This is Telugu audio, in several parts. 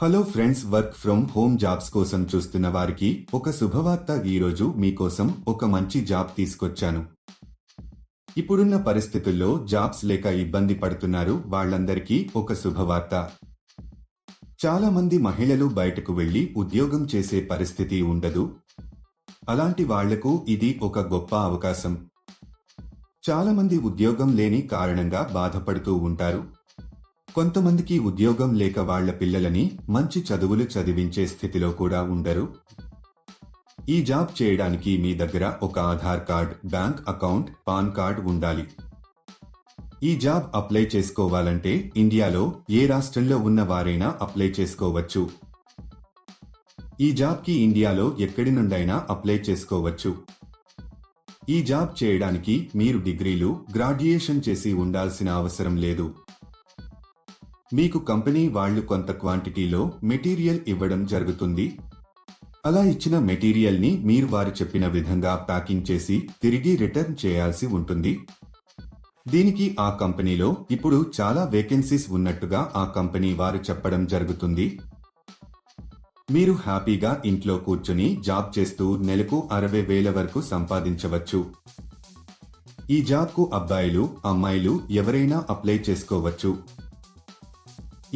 Hello friends work from home jobs కోసం చూస్తున్న వారికి ఒక శుభవార్త ఈరోజు మీకోసం ఒక మంచి జాబ్ తీసుకొచ్చాను. ఇప్పుడున్న పరిస్థితుల్లో జాబ్స్ లేక ఇబ్బంది పడుతున్నారు వాళ్ళందరికీ ఒక శుభవార్త. చాలా మంది మహిళలు బయటకు వెళ్ళి ఉద్యోగం చేసే పరిస్థితి ఉండదు. అలాంటి వాళ్ళకు ఇది ఒక గొప్ప అవకాశం. చాలా మంది ఉద్యోగం లేని కారణంగా బాధపడుతూ ఉంటారు. కొంతమందికి ఉద్యోగం లేక వాళ్ళ పిల్లలని మంచి చదువులు చదివించే స్థితిలో కూడా ఉండరు. ఈ జాబ్ చేయడానికి మీ దగ్గర ఒక Aadhaar card bank account PAN card ఉండాలి. ఈ జాబ్ అప్లై చేసుకోవాలంటే ఇండియాలో ఏ రాష్ట్రంలో ఉన్న వారైనా అప్లై చేసుకోవచ్చు. ఈ జాబ్కి ఇండియాలో ఎక్కడి నుండైనా అప్లై చేసుకోవచ్చు. ఈ జాబ్ చేయడానికి మీరు డిగ్రీలు గ్రాడ్యుయేషన్ చేసి ఉండాల్సిన అవసరం లేదు. మీకు కంపెనీ వాళ్ళు కొంత క్వాంటిటీలో మెటీరియల్ ఇవ్వడం జరుగుతుంది. అలా ఇచ్చిన మెటీరియల్ని మీరు వారు చెప్పిన విధంగా ప్యాకింగ్ చేసి తిరిగి రిటర్న్ చేయాల్సి ఉంటుంది. దీనికి ఆ కంపెనీలో ఇప్పుడు చాలా వేకెన్సీస్ ఉన్నట్టుగా ఆ కంపెనీ వారు చెప్పడం జరుగుతుంది. మీరు హ్యాపీగా ఇంట్లో కూర్చుని జాబ్ చేస్తూ నెలకు అరవై వేల వరకు సంపాదించవచ్చు. ఈ జాబ్కు అబ్బాయిలు అమ్మాయిలు ఎవరైనా అప్లై చేసుకోవచ్చు.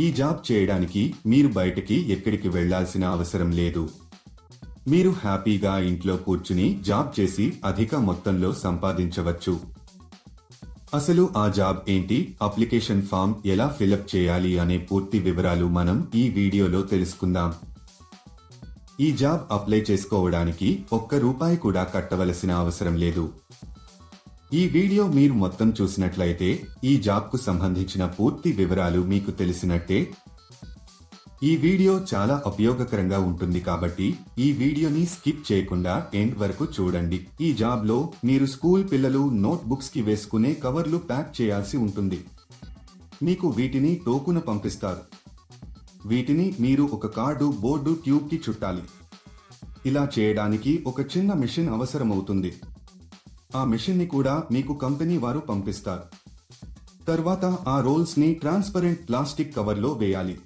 ఈ జాబ్ చేయడానికి మీరు బయటికి ఎక్కడికి వెళ్ళాల్సిన అవసరం లేదు. మీరు హ్యాపీగా ఇంట్లో కూర్చుని జాబ్ చేసి అధిక మొత్తంలో సంపాదించవచ్చు. అసలు ఆ జాబ్ ఏంటి? అప్లికేషన్ ఫామ్ ఎలా ఫిలప్ చేయాలి అనే పూర్తి వివరాలు మనం ఈ వీడియోలో తెలుసుకుందాం. ఈ జాబ్ అప్లై చేసుకోవడానికి ఒక్క రూపాయి కూడా కట్టవలసిన అవసరం లేదు. ఈ వీడియో మీరు మొత్తం చూసినట్లయితే ఈ జాబ్కు సంబంధించిన పూర్తి వివరాలు మీకు తెలిసినట్టే. ఈ వీడియో చాలా ఉపయోగకరంగా ఉంటుంది కాబట్టి ఈ వీడియోని స్కిప్ చేయకుండా ఎండ్ వరకు చూడండి. ఈ జాబ్లో మీరు స్కూల్ పిల్లలు నోట్బుక్స్కి కి వేసుకునే కవర్లు ప్యాక్ చేయాల్సి ఉంటుంది. మీకు వీటిని టోకున పంపిస్తారు. వీటిని మీరు ఒక కార్డు బోర్డు ట్యూబ్కి చుట్టాలి. ఇలా చేయడానికి ఒక చిన్న మిషన్ అవసరమవుతుంది. ఆ మెషిన్ని కూడా మీకు కంపెనీ వారు పంపిస్తారు. తర్వాత ఆ రోల్స్ని ట్రాన్స్పరెంట్ ప్లాస్టిక్ కవర్లో వేయాలి.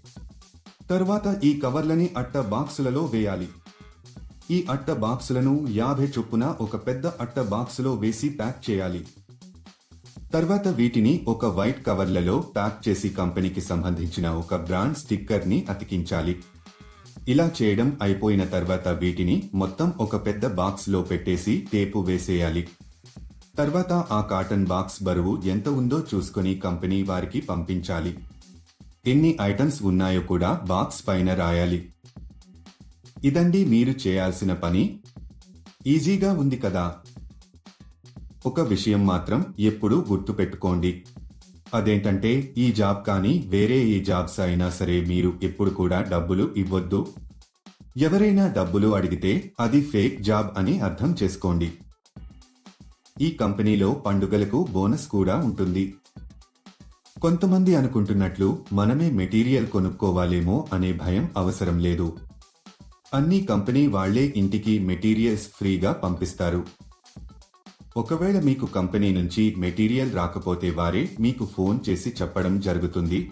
తర్వాత ఈ కవర్లని అట్ట బాక్సులలో వేయాలి. ఈ అట్ట బాక్సులను యాభై చొప్పున ఒక పెద్ద అట్ట బాక్సులో వేసి ప్యాక్ చేయాలి. తర్వాత వీటిని ఒక వైట్ కవర్లలో ప్యాక్ చేసి కంపెనీకి సంబంధించిన ఒక బ్రాండ్ స్టిక్కర్ని అతికించాలి. ఇలా చేయడం అయిపోయిన తర్వాత వీటిని మొత్తం ఒక పెద్ద బాక్స్లో పెట్టేసి టేపు వేసేయాలి. తర్వాత ఆ కాటన్ బాక్స్ బరువు ఎంత ఉందో చూసుకుని కంపెనీ వారికి పంపించాలి. ఎన్ని ఐటమ్స్ ఉన్నాయో కూడా బాక్స్ పైన రాయాలి. ఇదండి మీరు చేయాల్సిన పని. ఈజీగా ఉంది కదా. ఒక విషయం మాత్రం ఎప్పుడూ గుర్తుపెట్టుకోండి. అదేంటంటే ఈ జాబ్ కానీ వేరే ఏ జాబ్స్ అయినా సరే మీరు ఎప్పుడు కూడా డబ్బులు ఇవ్వద్దు. ఎవరైనా డబ్బులు అడిగితే అది ఫేక్ జాబ్ అని అర్థం చేసుకోండి. ఈ కంపెనీలో పండుగలకు బోనస్ కూడా ఉంటుంది. కొంతమంది అనుకుంటున్నట్లు మనమే మెటీరియల్ కొనుక్కోవాలేమో అనే భయం అవసరం లేదు. అన్ని కంపెనీ వాళ్ళే ఇంటికి మెటీరియల్స్ ఫ్రీగా పంపిస్తారు. ఒకవేళ మీకు కంపెనీ నుంచి మెటీరియల్ రాకపోతే వారే మీకు ఫోన్ చేసి చెప్పడం జరుగుతుంది.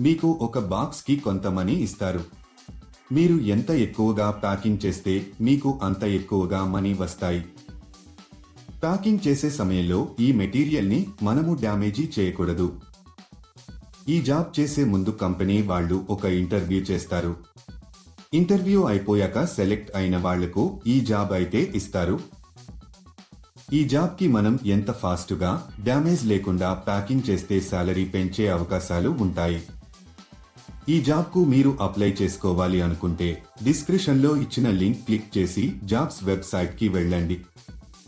మీకు ఒక బాక్స్కి కొంత మనీ ఇస్తారు. మీరు ఎంత ఎక్కువగా ప్యాకింగ్ చేస్తే మీకు అంత ఎక్కువగా మనీ వస్తాయి. ప్యాకింగ్ చేసే సమయంలో ఈ మెటీరియల్ని మనము డ్యామేజీ చేయకూడదు. ఈ జాబ్ చేసే ముందు కంపెనీ వాళ్ళు ఒక ఇంటర్వ్యూ చేస్తారు. ఇంటర్వ్యూ అయిపోయాక సెలెక్ట్ అయిన వాళ్ళకు ఈ జాబ్ అయితే ఇస్తారు. ఈ జాబ్కి మనం ఎంత ఫాస్ట్గా డ్యామేజ్ లేకుండా ప్యాకింగ్ చేస్తే శాలరీ పెంచే అవకాశాలు ఉంటాయి. ఈ జాబ్కు మీరు అప్లై చేసుకోవాలి అనుకుంటే డిస్క్రిప్షన్లో ఇచ్చిన లింక్ క్లిక్ చేసి జాబ్స్ వెబ్సైట్కి వెళ్ళండి.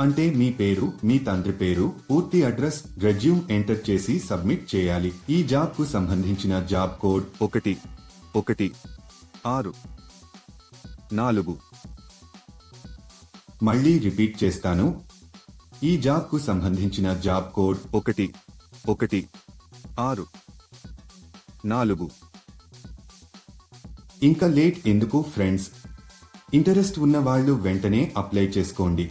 అంటే మీ పేరు మీ తండ్రి పేరు పూర్తి అడ్రస్ రెజ్యూమ్ ఎంటర్ చేసి సబ్మిట్ చేయాలి. ఈ జాబ్కు సంబంధించిన జాబ్ కోడ్ ఒకటి ఒకటి ఆరు నాలుగు. మళ్ళీ రిపీట్ చేస్తాను. ఈ జాబ్కు సంబంధించిన జాబ్ కోడ్ ఒకటి ఒకటి ఆరు నాలుగు. ఇంకా లేట్ ఎందుకు ఫ్రెండ్స్? ఇంటరెస్ట్ ఉన్న వాళ్ళు వెంటనే అప్లై చేసుకోండి.